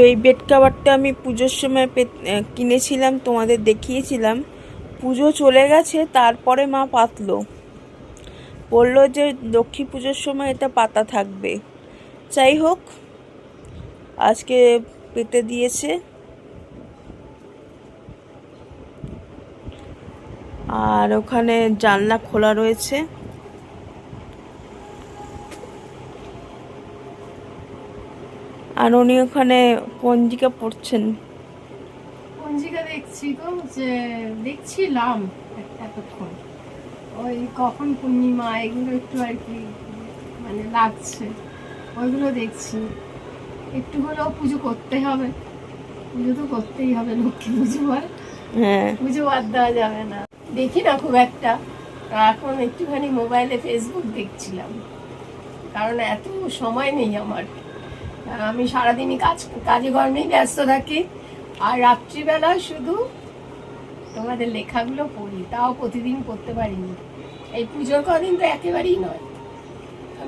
এই বেড কাভারটা আমি পুজোর সময় কিনেছিলাম, তোমাদের দেখিয়েছিলাম। পুজো চলে গেছে, তারপরে মা পাতলো। বলল যে লক্ষ্মী পুজোর সময় এটা পাতা থাকবে। যাই হোক, আজকে পেতে দিয়েছে। আর ওখানে জানলা খোলা রয়েছে। আর উনি ওখানে পঞ্জিকা পড়ছেন। পঞ্জিকা দেখছি তো যে দেখছিলাম এতক্ষণ। ওই কখন পূর্ণিমা এগুলো একটু আর কি মানে লাগছে। ওইগুলো দেখছি। একটু হলেও পুজো করতে হবে। পুজো তো করতেই হবে লক্ষ্মী পুজো বল হ্যাঁ। পুজো বাদ দেওয়া যাবে না। দেখি না খুব একটা। এখন একটুখানি মোবাইলে ফেসবুক দেখছিলাম। কারণ এত সময় নেই আমার। আর আমি সারাদিনই কাজ, কাজে কর্মেই ব্যস্ত থাকি। আর রাত্রিবেলা শুধু তোমাদের লেখাগুলো পড়ি, তাও প্রতিদিন পড়তে পারিনি। এই পুজোর কদিন তো একেবারেই নয়।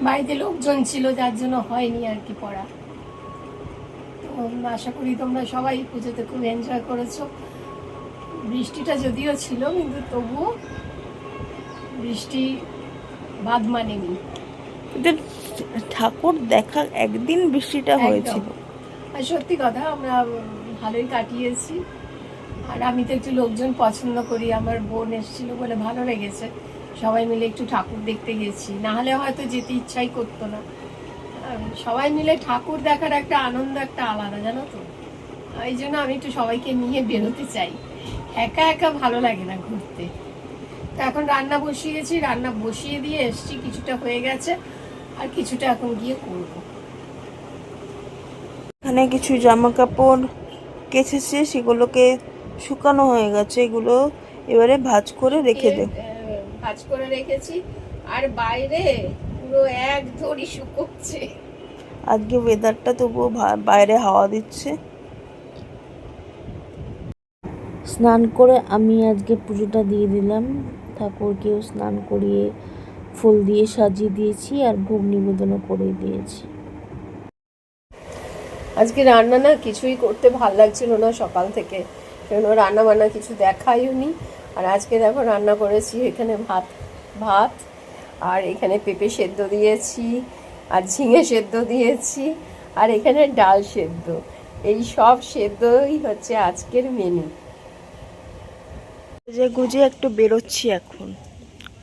বাড়িতে লোকজন ছিল, যার জন্য হয়নি আর কি পড়া। তো আশা করি তোমরা সবাই পুজোতে খুব এনজয় করেছ। বৃষ্টিটা যদিও ছিল, কিন্তু তবুও বৃষ্টি বাদ মানেনি। ঠাকুর দেখা একদিন বৃষ্টিটা হয়েছিল। আর সত্যি কথা আমরা ভালোই কাটিয়েছি। আর আমি তো একটু লোকজন পছন্দ করি আমার বোন এসেছিল বলে ভালো লেগেছে। সবাই মিলে একটু ঠাকুর দেখতে গেছি। না হলে হয়তো যেতে ইচ্ছাই করতো না। সবাই মিলে ঠাকুর দেখার একটা আনন্দ একটা আলাদা জানো তো? এই জন্য আমি একটু সবাইকে নিয়ে বেরোতে চাই। একা একা ভালো লাগে না ঘুরতে। তো এখন রান্না বসিয়েছি রান্না বসিয়ে দিয়ে এসছি কিছুটা হয়ে গেছে। আর কিছুটা এখন গিয়ে করব। এখানে কিছু জামা কাপড় কেচেছে সেগুলোকে শুকানো হয়ে গেছে এগুলো এবারে ভাজ করে রেখে দে। আহ, ভাঁজ করে রেখেছি আর বাইরে পুরো এক ধরি শুকোচ্ছে। আজকে ওয়েদারটা তবুও বাইরে হাওয়া দিচ্ছে। স্নান করে আমি আজকে পুজোটা দিয়ে দিলাম। ঠাকুরকেও স্নান করিয়ে ফুল দিয়ে সাজিয়ে দিয়েছি আর ভোগ নিবেদনও করে দিয়েছি। আজকে রান্না না কিছুই করতে ভালো লাগছিল না সকাল থেকে। কেন রান্না বান্না কিছু দেখাইও নি। আর আজকে দেখো রান্না করেছি এখানে ভাত ভাত আর এখানে পেঁপে সেদ্ধ দিয়েছি আর ঝিঙে সেদ্ধ দিয়েছি আর এখানে ডাল সেদ্ধ। এই সব সেদ্ধই হচ্ছে আজকের মেনু যে গুজে একটু বেরোচ্ছি এখন।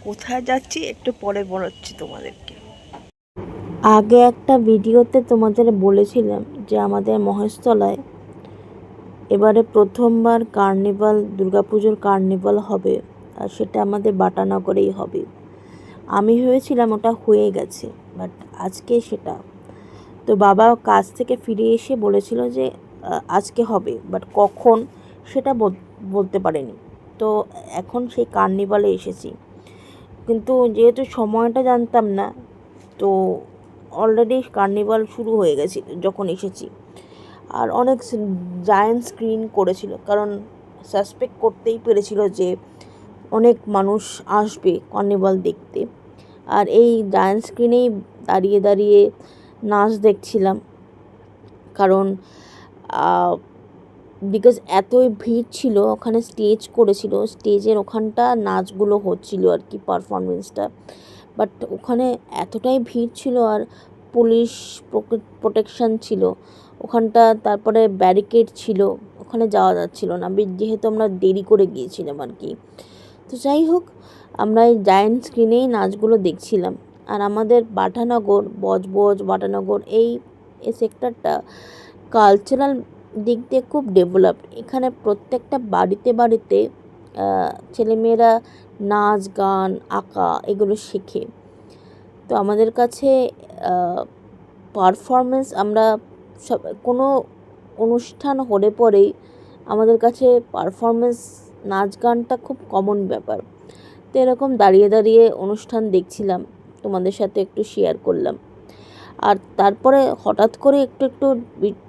কোথায় যাচ্ছি একটু পরে বলাচ্ছি তোমাদেরকে। আগে একটা ভিডিওতে তোমাদের বলেছিলাম যে আমাদের মহেশতলায় এবারে প্রথমবার কার্নিভাল, দুর্গাপুজোর কার্নিভাল হবে আর সেটা আমাদের বাটানগরেই হবে। আমি ভেবেছিলাম ওটা হয়ে গেছে, বাট আজকে সেটা। তো বাবা কাজ থেকে ফিরে এসে বলেছিল যে আজকে হবে, বাট কখন সেটা বল- বলতে পারেনি। তো এখন সেই কার্নিভালে এসেছি। কিন্তু যেহেতু সময়টা জানতাম না, তো অলরেডি কার্নিভাল শুরু হয়ে গেছে যখন এসেছি। আর অনেক জায়ান্ট স্ক্রিন করেছিল, কারণ সাসপেক্ট করতেই পেরেছিল যে অনেক মানুষ আসবে কার্নিভাল দেখতে। আর এই জায়ান্ট স্ক্রিনেই দাঁড়িয়ে দাঁড়িয়ে নাচ দেখছিলাম, কারণ বিকজ এতই ভিড় ছিল, ওখানে স্টেজ করেছিল স্টেজের ওখানটা নাচগুলো হচ্ছিল আর কি পারফরমেন্সটা বাট ওখানে এতটাই ভিড় ছিল আর পুলিশ প্রোটেকশন ছিল। ওখানটা তারপরে ব্যারিকেড ছিল, ওখানে যাওয়া যাচ্ছিল না। যেহেতু আমরা দেরি করে গিয়েছিলাম আর কি। তো যাই হোক, আমরা এই জায়েন্ট স্ক্রিনেই নাচগুলো দেখছিলাম। আর আমাদের বাটানগর, বজবজ বাটানগর এই সেক্টরটা কালচারাল দিক দিয়ে খুব ডেভেলপড এখানে প্রত্যেকটা বাড়িতে বাড়িতে ছেলেমেয়েরা নাচ, গান, আঁকা, এগুলো শেখে। তো আমাদের কাছে পারফরমেন্স আমরা সব, কোনো অনুষ্ঠান হলে পরেই আমাদের কাছে পারফরমেন্স নাচ, গানটা খুব কমন ব্যাপার। তো এরকম দাঁড়িয়ে দাঁড়িয়ে অনুষ্ঠান দেখছিলাম। তোমাদের সাথে একটু শেয়ার করলাম। আর তারপরে হঠাৎ করে একটু একটু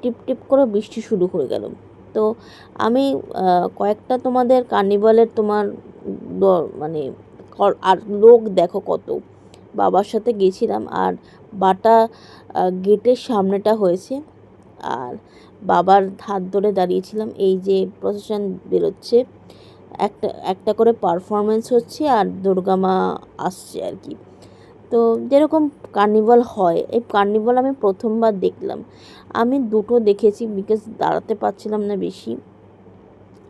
টিপ টিপ করে বৃষ্টি শুরু হয়ে গেল। তো আমি কয়েকটা তোমাদের কার্নিভালের তোমার মানে আর লোক দেখো কত। বাবার সাথে গেছিলাম আর বাটা গেটের সামনেটা হয়েছে। আর বাবার হাত ধরে দাঁড়িয়েছিলাম। এই যে প্রসেশন বেরোচ্ছে। একটা একটা করে পারফরমেন্স হচ্ছে আর দুর্গা মা আসছে আর কি। তো যেরকম কার্নিভাল হয়, এই কার্নিভাল আমি প্রথমবার দেখলাম। আমি দুটো দেখেছি বিকজ দাঁড়াতে পারছিলাম না বেশি,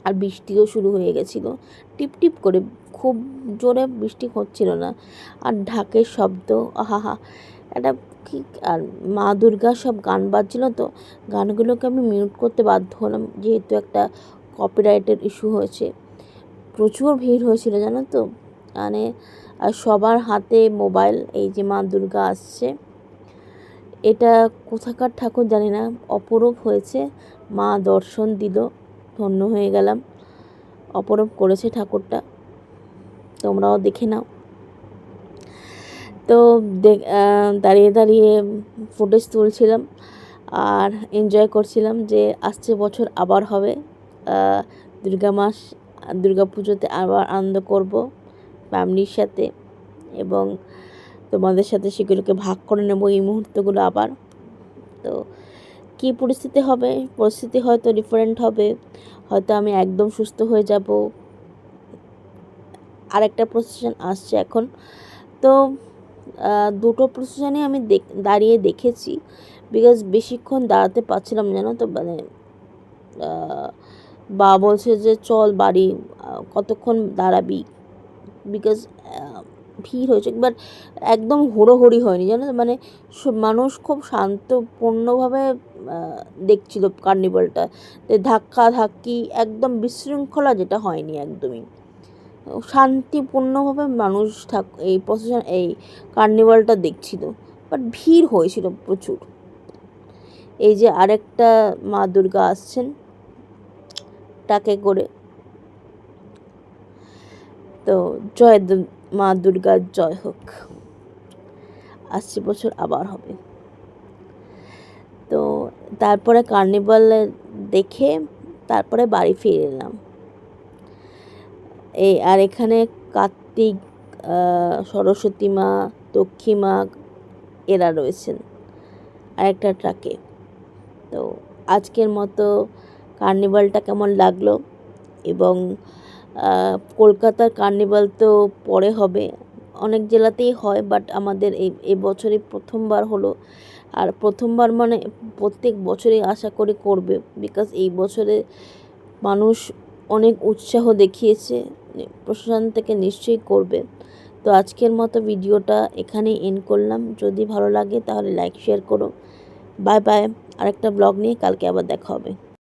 আর বৃষ্টিও শুরু হয়ে গেছিল। টিপ টিপ করে, খুব জোরে বৃষ্টি হচ্ছিল না, আর ঢাকের শব্দ আহা এটা কি, আর মা দুর্গার সব গান বাজছিল তো, গানগুলোকে আমি মিউট করতে বাধ্য হলাম, যেহেতু একটা কপিরাইটের ইস্যু হয়েছে। প্রচুর ভিড় হয়েছিল জানো তো মানে আর সবার হাতে মোবাইল, এই যে মা দুর্গা আসছে। এটা কোথাকার ঠাকুর জানি না, অপরূপ হয়েছে। মা দর্শন দিল, ধন্য হয়ে গেলাম। অপরূপ করেছে ঠাকুরটা। তোমরাও দেখে নাও। তো দাঁড়িয়ে দাঁড়িয়ে ফুটেজ তুলছিলাম আর এনজয় করছিলাম যে আসছে বছর আবার হবে। দুর্গা মাস, দুর্গা পুজোতে আবার আনন্দ করব। ফ্যামিলির সাথে এবং তোমাদের সাথে সেগুলোকে ভাগ করে নেব এই মুহূর্তগুলো আবার। তো কী পরিস্থিতি হবে? পরিস্থিতি হয়তো ডিফারেন্ট হবে। হয়তো আমি একদম সুস্থ হয়ে যাব। আরেকটা প্রসেশন আসছে এখন। তো দুটো প্রসেশনে আমি দাঁড়িয়ে দেখেছি। বিকজ বেশিক্ষণ দাঁড়াতে পারছিলাম জানো তো? মানে বা বলছে যে, চল বাড়ি কতক্ষণ দাঁড়াবি? বিকজ ভিড় হয়েছে বাট একদম হুড়োহুড়ি হয়নি, জানো মানে মানুষ খুব শান্তপূর্ণভাবে দেখছিল কার্নিভালটা ধাক্কা ধাক্কি একদম বিশৃঙ্খলা যেটা হয়নি একদমই। শান্তিপূর্ণভাবে মানুষ থাক, এই প্রসেশন এই কার্নিভালটা দেখছিল বাট ভিড় হয়েছিল প্রচুর। এই যে আরেকটা মা দুর্গা আসছেন টাকে করে তো জয় মা দুর্গার জয় হোক। আসছে বছর আবার হবে। তো তারপরে কার্নিভাল দেখে তারপরে বাড়ি ফিরে এলাম। এই আর এখানে কার্তিক সরস্বতী মা, লক্ষ্মী মা এরা রয়েছেন আরেকটা ট্রাকে তো আজকের মতো কার্নিভালটা কেমন লাগল? এবং কলকাতার কার্নিভাল তো পরে হবে। অনেক জেলাতেই হয় বাট আমাদের এই এবছরই প্রথমবার হলো। আর প্রথমবার মানে প্রত্যেক বছরই আশা করি করবে বিকজ এই বছরে মানুষ অনেক উৎসাহ দেখিয়েছে, প্রশাসন থেকে নিশ্চয়ই করবে। তো আজকের মতো ভিডিওটা এখানেই এন্ড করলাম। যদি ভালো লাগে তাহলে লাইক শেয়ার করো। বাই বাই আরেকটা ব্লগ নিয়ে কালকে আবার দেখা হবে।